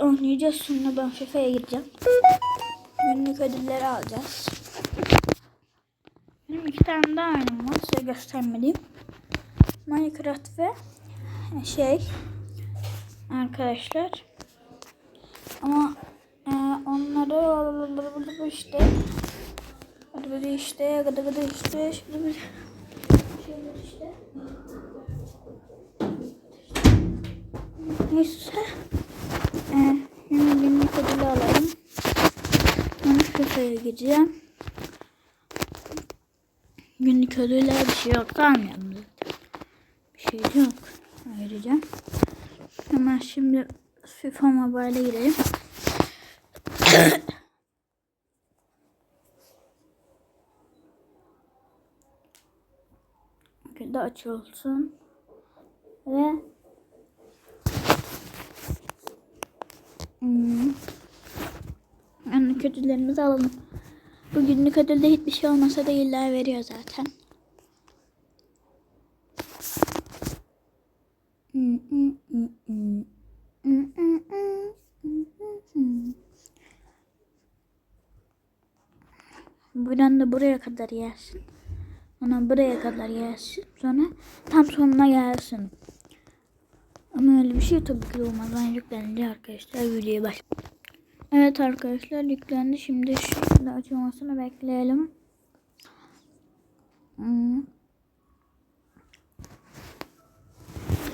oynayacağız. Sonra ben FIFA'ya gireceğim. Günlük ödülleri alacağız. Benim iki tane daha oyunum var. Size göstermediğim. Minecraft ve şey arkadaşlar. Ama e, onları işte Gıdı gıdı işte, gıdı gıdı işte, şimdi bir şeyler işte. Neyse. Ee, günlük ödülü alalım. Ben FIFA'ya gideceğim. Günlük ödüller bir şey yok. Almayalım zaten. Bir şey yok. Ayıracağım. Hemen şimdi FIFA Mobile'e girelim. şekilde açılsın. Ve hmm. Yani kötülerimizi alalım. Bu günlük ödülde hiçbir şey olmasa da illa veriyor zaten. Buradan da buraya kadar yersin. Ona buraya kadar gelsin. Sonra tam sonuna gelsin. Ama öyle bir şey tabii ki olmaz. Ben yüklenince arkadaşlar videoya baş. Evet arkadaşlar yüklendi. Şimdi şurada açılmasını bekleyelim. Hmm.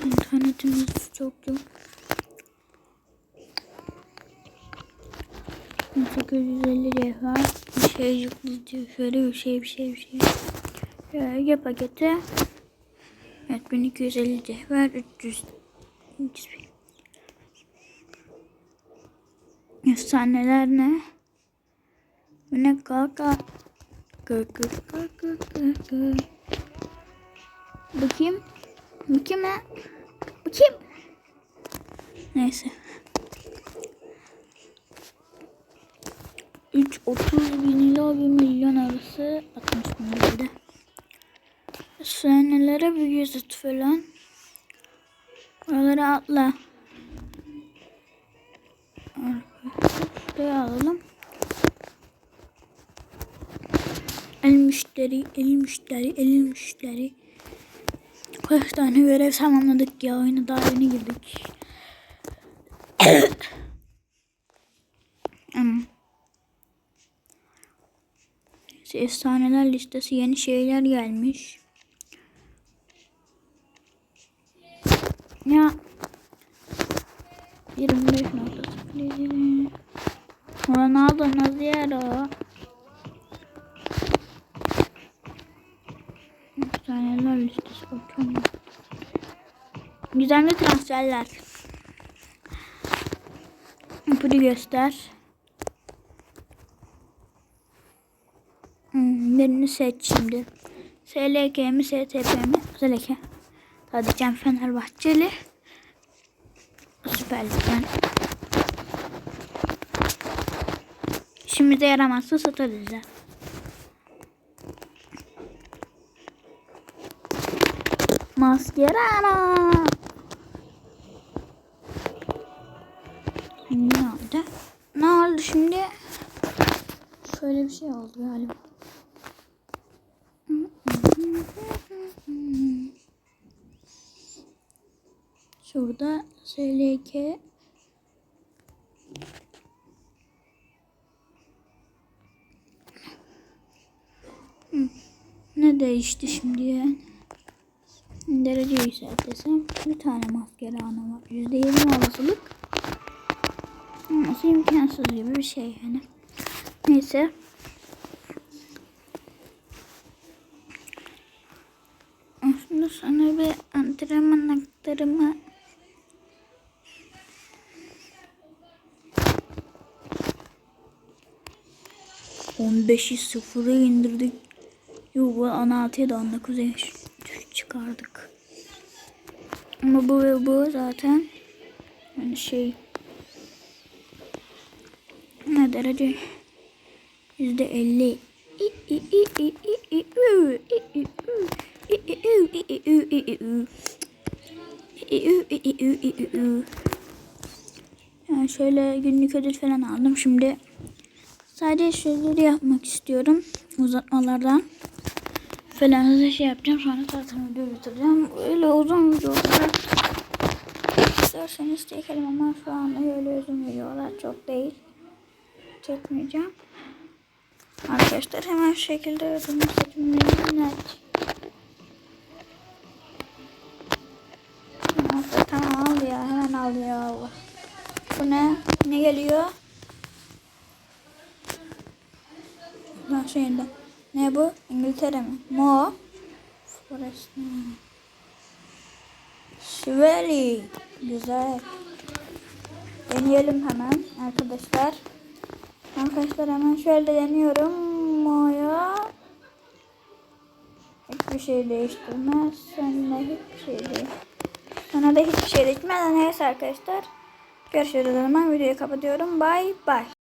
İnternetimiz çok yok. 850 cevher bir şey yükleyeceğiz. Şöyle bir şey bir şey bir şey. Şöyle paketi. Evet 1250 cevher 300 300 Efsaneler ne? Bu ne kaka? Kı kı kı. Bakayım. Bakayım ne? Bakayım. Neyse. 3 30 bin ila 1 milyon arası 60 bin lirada. Senelere bir yüzüt falan. Oralara atla. Şuraya alalım. El müşteri, el müşteri, el müşteri. Kaç tane görev tamamladık ya. Oyuna daha yeni girdik. hmm. Efsaneler listesi yeni şeyler gelmiş. Ya 25.0 Ronaldo Naziero Efsaneler listesi bakıyorum. Gizemli transferler. Bunu göster. Hmm, birini seç şimdi. SLK mi STP mi? SLK. Tadicem Fenerbahçeli. Süper Lig'den. Şimdi de yaramazsa satarız ya. Mascherano. Ne oldu? Ne oldu şimdi? Şöyle bir şey oldu galiba. Şurada SLK Ne değişti şimdi? Derece yükseltesem bir tane maskeli ana var. %20 olasılık. Nasıl imkansız gibi bir şey yani. Neyse. Aslında sana bir antrenman aktarımı On beşi sıfıra indirdik. Yo bu ana altıya da on dokuza çıkardık. Ama bu ve bu zaten yani şey ne derece yüzde elli Ben şöyle günlük ödül falan aldım. Şimdi sadece şeyleri yapmak istiyorum. Uzatmalardan. Falan şey yapacağım. Sonra zaten video bitireceğim. Öyle uzun videolar. İsterseniz çekelim ama şu an öyle uzun videolar çok değil. Çekmeyeceğim. Arkadaşlar hemen şu şekilde ödül seçimlerini. Neyse, Tamam al ya hemen al ya Allah. Bu ne? Ne geliyor? Bak şeyinde. Ne bu? İngiltere mi? Mo. Forest. Şiveli. Güzel. Deneyelim hemen arkadaşlar. Arkadaşlar hemen şöyle deniyorum. Mo'ya. Hiçbir şey değiştirmez. Sonra hiçbir şey değil. Sana da hiçbir şey değiştirmez. Neyse arkadaşlar. Görüşürüz o zaman. Videoyu kapatıyorum. Bye bye.